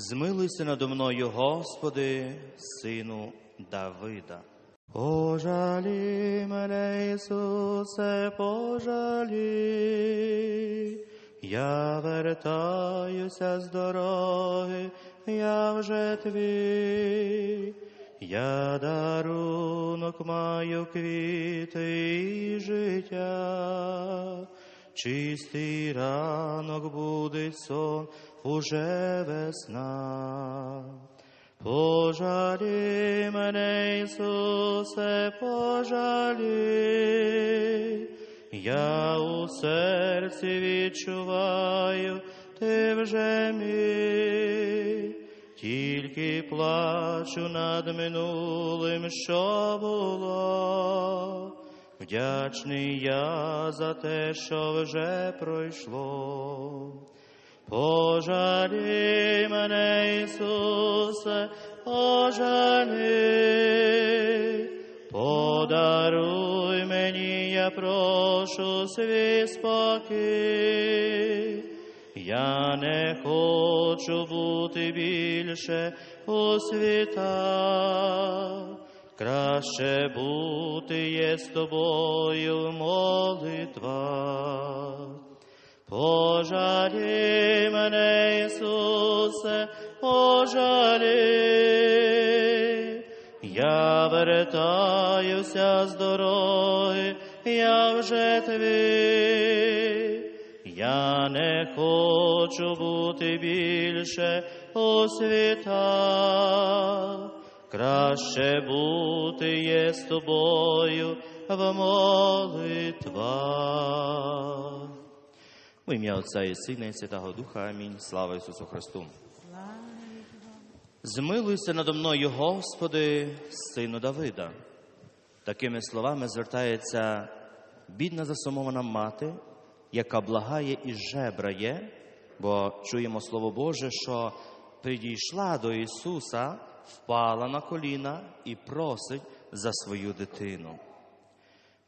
Змилуйся надо мною, Господи, сину Давида. Пожалі мене, Ісусе, пожалі. Я вертаюся з дороги, я вже твій. Я дарунок маю квіти і життя. Чистий ранок буде сон, уже весна. Пожалі мене, Ісусе, пожалі. Я у серці відчуваю, ти вже мій. Тільки плачу над минулим, що було. Вдячний я за те, що вже пройшло. Пожалі мене, Ісусе, пожалі, подаруй мені, я прошу свій спокій. Я не хочу бути більше у світах, краще бути є з тобою в молитвах. Пожалі мене, Ісусе, пожалі. Я вертаюся з дороги, я вже твій. Я не хочу бути більше у світах, краще бути є з тобою в молитвах. В ім'я Отця і Сина і Святого Духа. Амінь. Слава Ісусу Христу. Змилуйся надо мною, Господи, сину Давида. Такими словами звертається бідна засумована мати, яка благає і жебрає, бо чуємо Слово Боже, що підійшла до Ісуса, впала на коліна і просить за свою дитину.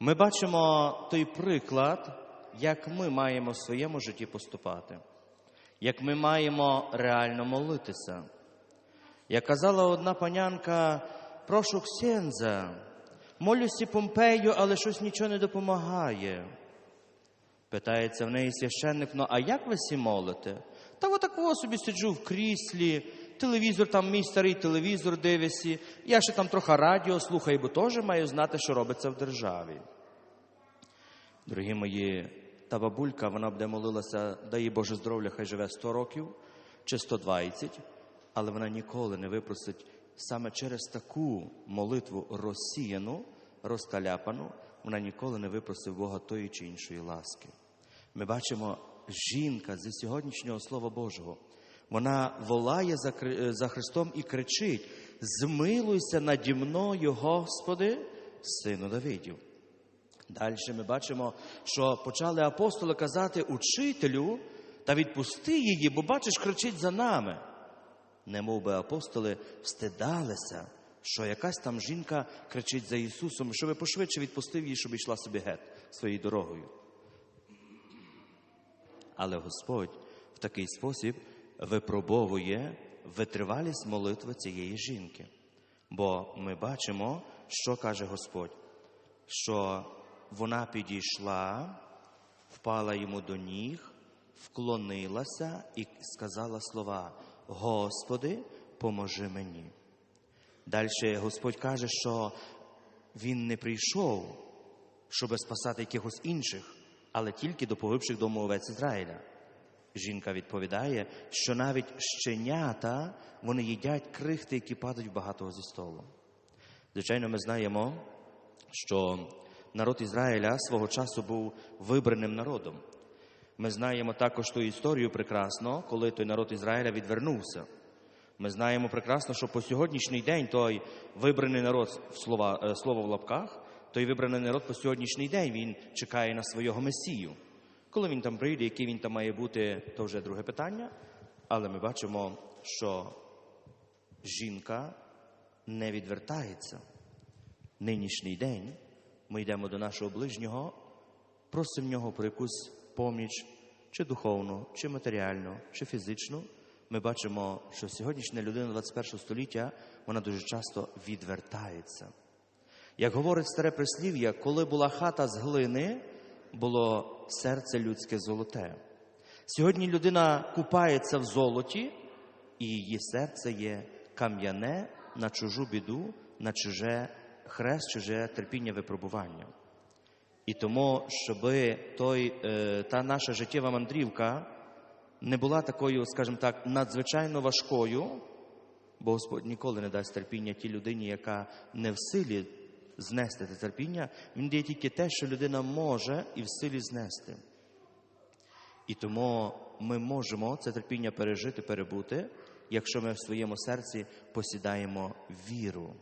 Ми бачимо той приклад, як ми маємо в своєму житті поступати, як ми маємо реально молитися. Як казала одна панянка, прошу ксенза, молюся Помпею, але щось нічого не допомагає. Питається в неї священник, ну а як ви сі молите? Та отакого собі сиджу в кріслі, телевізор, там мій старий телевізор дивиться, я ще там трохи радіо слухаю, бо теж маю знати, що робиться в державі. Дорогі мої, та бабулька, вона буде молилася, дай Боже здоров'я, хай живе 100 років чи 120, але вона ніколи не випросить саме через таку молитву розсіяну, розкаляпану, вона ніколи не випросить Бога тої чи іншої ласки. Ми бачимо жінка зі сьогоднішнього Слова Божого. Вона волає за, за Христом і кричить: Змилуйся наді мною, Господи, сину Давидів. Далі ми бачимо, що почали апостоли казати учителю та відпусти її, бо бачиш, кричить за нами. Немов би апостоли встидалися, що якась там жінка кричить за Ісусом, щоб пошвидше відпустив її, щоб йшла собі геть своєю дорогою. Але Господь в такий спосіб випробовує витривалість молитви цієї жінки. Бо ми бачимо, що каже Господь, що вона підійшла, впала йому до ніг, вклонилася і сказала слова: Господи, поможи мені. Далі Господь каже, що Він не прийшов, щоб спасати якихось інших, але тільки доповивших дому овець Ізраїля. Жінка відповідає, що навіть щенята вони їдять крихти, які падають багатого зі столу. Звичайно, ми знаємо, що народ Ізраїля свого часу був вибраним народом. Ми знаємо також ту історію прекрасно, коли той народ Ізраїля відвернувся. Ми знаємо прекрасно, що по сьогоднішній день той вибраний народ слова, е, слово в лапках, той вибраний народ по сьогоднішній день він чекає на свого Месію. Коли він там прийде, який він там має бути, то вже друге питання. Але ми бачимо, що жінка не відвертається. Нинішній день ми йдемо до нашого ближнього, просимо нього про якусь поміч, чи духовну, чи матеріальну, чи фізичну. ми бачимо, що сьогоднішня людина 21 століття вона дуже часто відвертається. Як говорить старе прислів'я, коли була хата з глини, було серце людське золоте. Сьогодні людина купається в золоті, і її серце є кам'яне на чужу біду, на чуже хрест, чуже терпіння випробування. І тому, щоб той, е, та наша життєва мандрівка не була такою, скажімо так, надзвичайно важкою, бо Господь ніколи не дасть терпіння тій людині, яка не в силі знести це терпіння, Він дає тільки те, що людина може і в силі знести. І тому ми можемо це терпіння пережити, перебути, якщо ми в своєму серці посідаємо віру.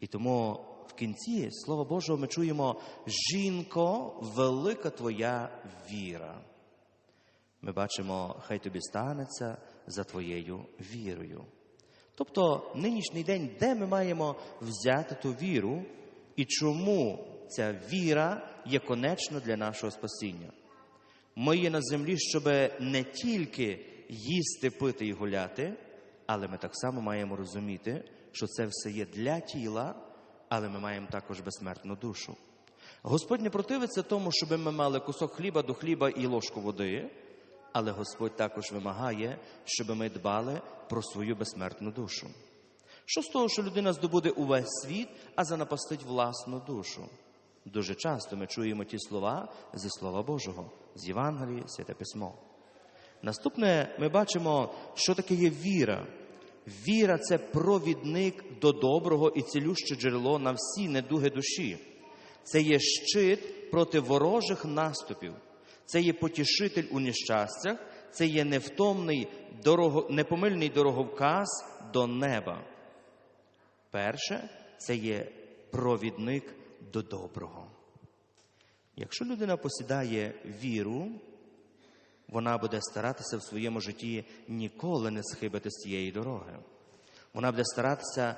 І тому в кінці Слова Божого ми чуємо: жінко, велика твоя віра. Ми бачимо, хай тобі станеться за твоєю вірою. Тобто нинішній день, де ми маємо взяти ту віру і чому ця віра є конечна для нашого спасіння? Ми є на землі, щоб не тільки їсти, пити і гуляти, але ми так само маємо розуміти, що це все є для тіла, але ми маємо також безсмертну душу. Господь не противиться тому, щоб ми мали кусок хліба до хліба і ложку води, але Господь також вимагає, щоб ми дбали про свою безсмертну душу. Що з того, що людина здобуде увесь світ, а занапастить власну душу? Дуже часто ми чуємо ті слова зі Слова Божого, з Євангелії, Святе Письмо. Наступне ми бачимо, що таке є віра. Віра це провідник до доброго і цілюще джерело на всі недуги душі. Це є щит проти ворожих наступів. Це є потішитель у нещастях, це є невтомний, дорого, непомильний дороговказ до неба. Перше, це є провідник до доброго. Якщо людина посідає віру, вона буде старатися в своєму житті ніколи не схибити з цієї дороги. Вона буде старатися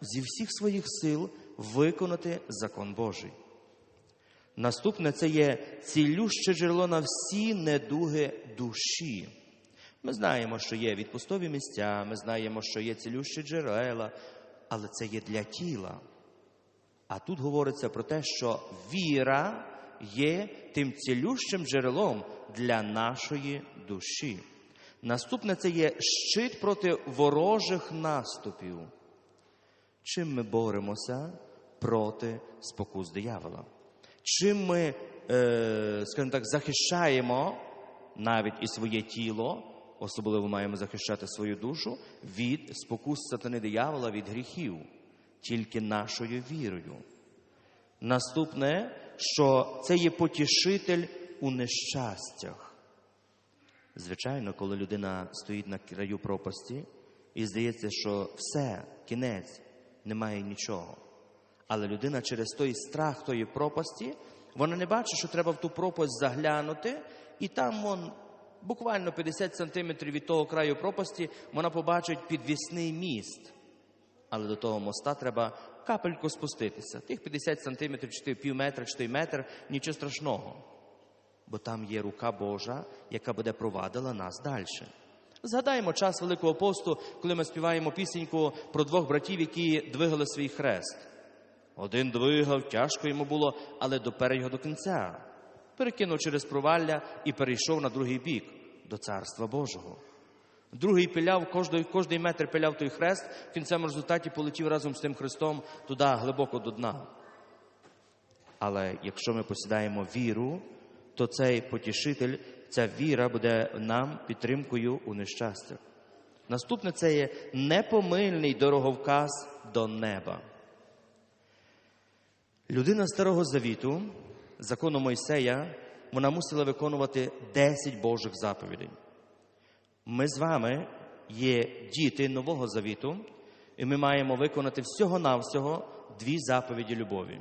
зі всіх своїх сил виконати закон Божий. Наступне це є цілюще джерело на всі недуги душі. Ми знаємо, що є відпустові місця, ми знаємо, що є цілющі джерела, але це є для тіла. А тут говориться про те, що віра є тим цілющим джерелом для нашої душі. Наступне це є щит проти ворожих наступів. Чим ми боремося проти спокус диявола? Чим ми, е, скажімо так, захищаємо навіть і своє тіло, особливо маємо захищати свою душу від спокус сатани диявола, від гріхів, тільки нашою вірою. Наступне, що це є потішитель у нещастях. Звичайно, коли людина стоїть на краю пропасті і здається, що все, кінець, немає нічого. Але людина через той страх тої пропасті, вона не бачить, що треба в ту пропасть заглянути, і там вон, буквально 50 сантиметрів від того краю пропасті вона побачить підвісний міст. Але до того моста треба капельку спуститися. Тих 50 сантиметрів, чи пів метра, чи той метр, нічого страшного. Бо там є рука Божа, яка буде провадила нас далі. Згадаємо час Великого посту, коли ми співаємо пісеньку про двох братів, які двигали свій хрест. Один двигав, тяжко йому було, але допер його до кінця. Перекинув через провалля і перейшов на другий бік до Царства Божого. Другий пиляв, кожний, кожний метр пиляв той хрест, в кінцевому результаті полетів разом з тим хрестом туди, глибоко до дна. Але якщо ми посідаємо віру, то цей потішитель, ця віра буде нам підтримкою у нещастях. Наступне це є непомильний дороговказ до неба. Людина Старого Завіту, закону Мойсея, вона мусила виконувати 10 Божих заповідей. Ми з вами є діти Нового Завіту, і ми маємо виконати всього-навсього дві заповіді любові.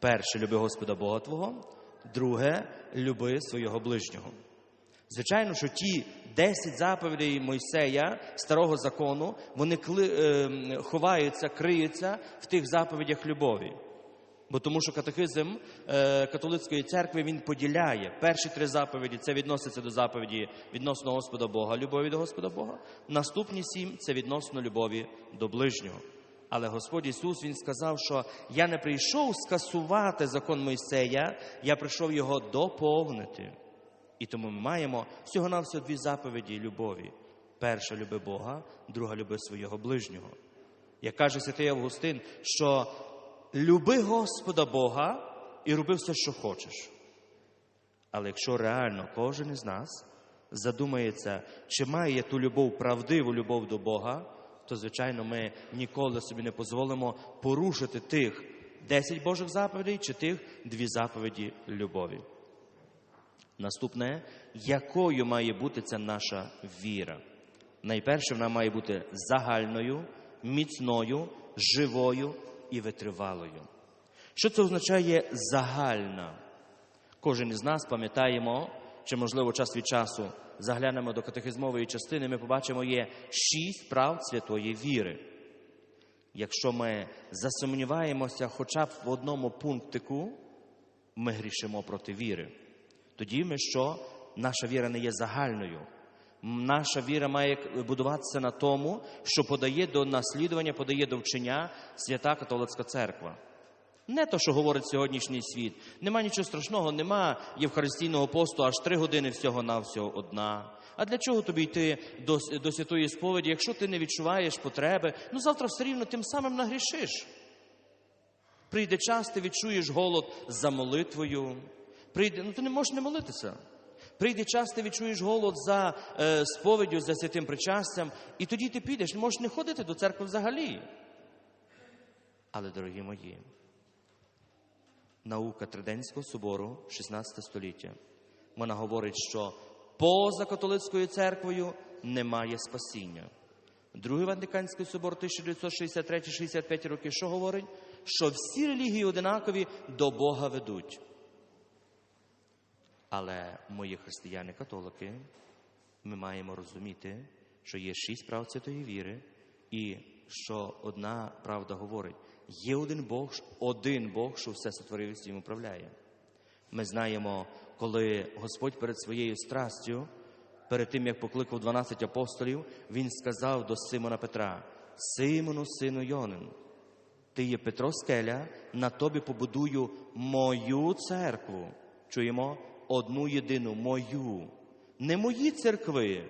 Перше люби Господа Бога Твого, друге люби свого ближнього. Звичайно, що ті 10 заповідей Мойсея, старого закону, вони кли, е, ховаються, криються в тих заповідях любові. Бо тому що катехизм е, католицької церкви він поділяє перші три заповіді це відноситься до заповіді відносно Господа Бога, любові до Господа Бога. Наступні сім це відносно любові до ближнього. Але Господь Ісус Він сказав, що я не прийшов скасувати закон Мойсея, я прийшов його доповнити. І тому ми маємо всього-навсього дві заповіді любові. Перша люби Бога, друга люби свого ближнього. Як каже святий Августин, що люби Господа Бога і роби все, що хочеш. Але якщо реально кожен із нас задумається, чи має ту любов, правдиву любов до Бога, то, звичайно, ми ніколи собі не дозволимо порушити тих 10 Божих заповідей чи тих дві заповіді любові. Наступне, якою має бути ця наша віра? Найперше, вона має бути загальною, міцною, живою і витривалою. Що це означає загальна? Кожен із нас пам'ятаємо, чи, можливо, час від часу заглянемо до катехизмової частини, ми побачимо є шість прав святої віри. Якщо ми засумніваємося хоча б в одному пунктику, ми грішимо проти віри. Тоді ми що? Наша віра не є загальною. Наша віра має будуватися на тому, що подає до наслідування, подає до вчення свята католицька церква. Не то, що говорить сьогоднішній світ. Нема нічого страшного, нема Євхаристійного посту аж три години всього-навсього одна. А для чого тобі йти до, до святої сповіді, якщо ти не відчуваєш потреби? Ну завтра все рівно тим самим нагрішиш. Прийде час, ти відчуєш голод за молитвою. Прийде, ну ти не можеш не молитися. Прийде час, ти відчуєш голод за е, сповіддю, за святим причастям, і тоді ти підеш, можеш не ходити до церкви взагалі. Але, дорогі мої, наука Триденського собору 16 століття. Вона говорить, що поза католицькою церквою немає спасіння. Другий Ватиканський собор 1963-65 роки, що говорить? Що всі релігії одинакові до Бога ведуть. Але мої християни-католики, ми маємо розуміти, що є шість прав святої віри, і що одна правда говорить: є один Бог, один Бог, що все сотворив і всім управляє. Ми знаємо, коли Господь перед своєю страстю, перед тим як покликав 12 апостолів, Він сказав до Симона Петра: Симону, сину Йонин, ти є Петро Скеля, на тобі побудую мою церкву. Чуємо одну єдину мою, не мої церкви,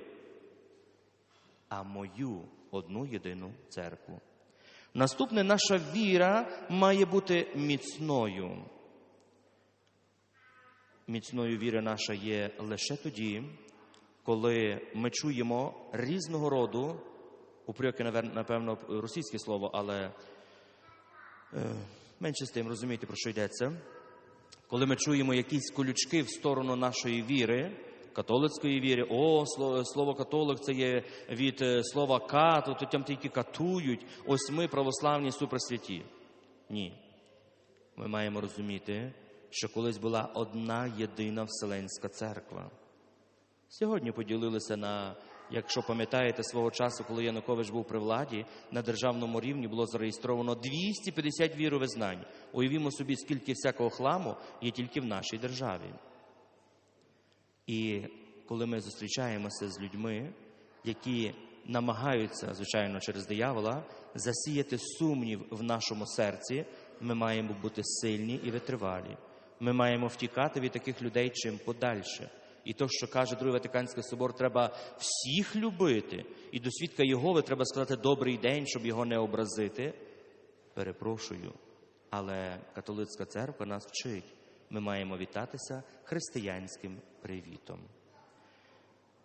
а мою одну єдину церкву. Наступне наша віра має бути міцною. Міцною віра наша є лише тоді, коли ми чуємо різного роду, упреки, напевно, російське слово, але е, менше з тим розумієте, про що йдеться. Коли ми чуємо якісь колючки в сторону нашої віри, католицької віри, о, слово, католик це є від е, слова кату, то там тільки катують, ось ми православні суперсвяті. Ні. Ми маємо розуміти, що колись була одна єдина Вселенська церква. Сьогодні поділилися на, якщо пам'ятаєте свого часу, коли Янукович був при владі, на державному рівні було зареєстровано 250 віровизнань. Уявімо собі, скільки всякого хламу є тільки в нашій державі. І коли ми зустрічаємося з людьми, які намагаються, звичайно, через диявола засіяти сумнів в нашому серці, ми маємо бути сильні і витривалі. Ми маємо втікати від таких людей чим подальше. І то, що каже Другий Ватиканський собор, треба всіх любити. І до свідка Єгови треба сказати добрий день, щоб його не образити. Перепрошую. Але католицька церква нас вчить. Ми маємо вітатися християнським привітом.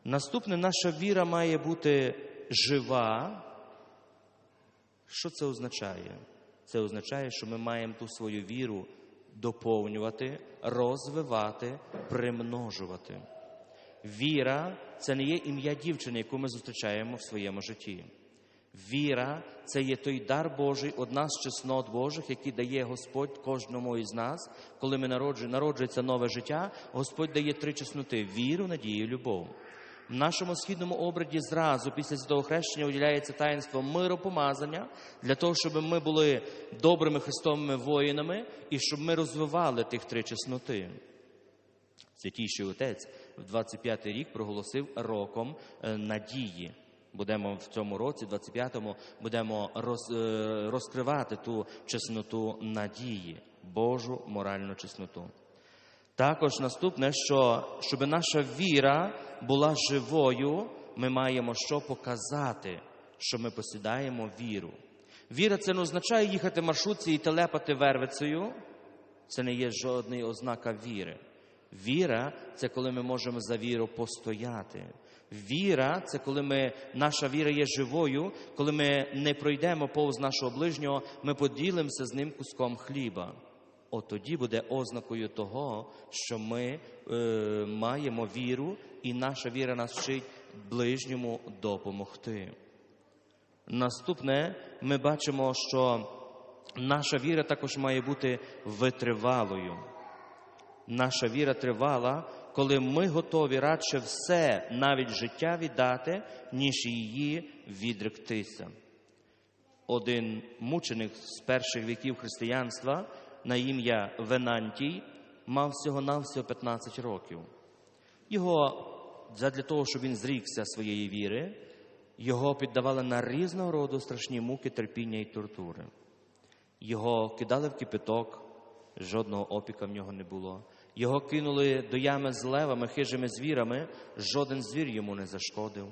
Наступне наша віра має бути жива. Що це означає? Це означає, що ми маємо ту свою віру доповнювати, розвивати, примножувати. Віра це не є ім'я дівчини, яку ми зустрічаємо в своєму житті. Віра це є той дар Божий, одна з чеснот Божих, який дає Господь кожному із нас. Коли ми народжується нове життя, Господь дає три чесноти: віру, надію, любов. В нашому східному обряді зразу після святого хрещення уділяється таїнство миропомазання для того, щоб ми були добрими христовими воїнами і щоб ми розвивали тих три чесноти. Святійший Отець в 25-й рік проголосив роком е, надії. Будемо в цьому році, 25-му, будемо роз, е, розкривати ту чесноту надії, Божу моральну чесноту. Також наступне, що щоб наша віра була живою, ми маємо що показати, що ми посідаємо віру. Віра це не означає їхати маршрутці і телепати вервицею. Це не є жодна ознака віри. Віра це коли ми можемо за віру постояти. Віра це коли ми, наша віра є живою, коли ми не пройдемо повз нашого ближнього, ми поділимося з ним куском хліба. От тоді буде ознакою того, що ми е, маємо віру, і наша віра нас вчить ближньому допомогти. Наступне, ми бачимо, що наша віра також має бути витривалою. Наша віра тривала, коли ми готові радше все, навіть життя віддати, ніж її відректися. Один мученик з перших віків християнства на ім'я Венантій мав всього-навсього 15 років. Його, задля того, щоб він зрікся своєї віри, його піддавали на різного роду страшні муки, терпіння і тортури. Його кидали в кипяток, жодного опіка в нього не було. Його кинули до ями з левами, хижими звірами, жоден звір йому не зашкодив.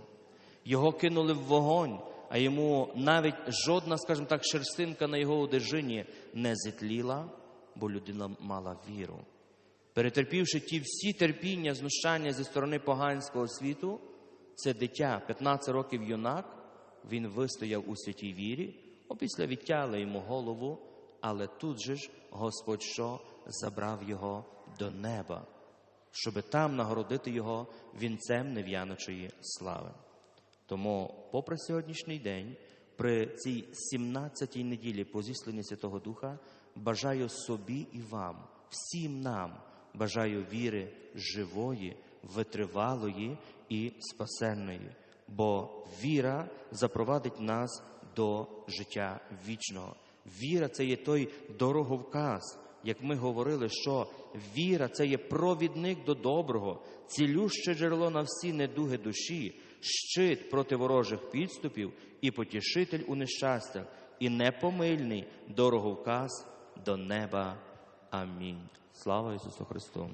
Його кинули в вогонь, а йому навіть жодна, скажімо так, шерстинка на його одежині не зітліла, бо людина мала віру. Перетерпівши ті всі терпіння, знущання зі сторони поганського світу, це дитя, 15 років юнак, він вистояв у святій вірі, опісля відтяли йому голову, але тут же ж Господь що забрав його до неба, щоби там нагородити його вінцем нев'яночої слави. Тому, попри сьогоднішній день, при цій 17-й неділі по зісланні Святого Духа, бажаю собі і вам, всім нам, бажаю віри живої, витривалої і спасенної, бо віра запровадить нас до життя вічного. Віра це є той дороговказ, як ми говорили, що віра це є провідник до доброго, цілюще джерело на всі недуги душі, щит проти ворожих підступів і потішитель у нещастях, і непомильний дороговказ до неба. Амінь. Слава Ісусу Христу!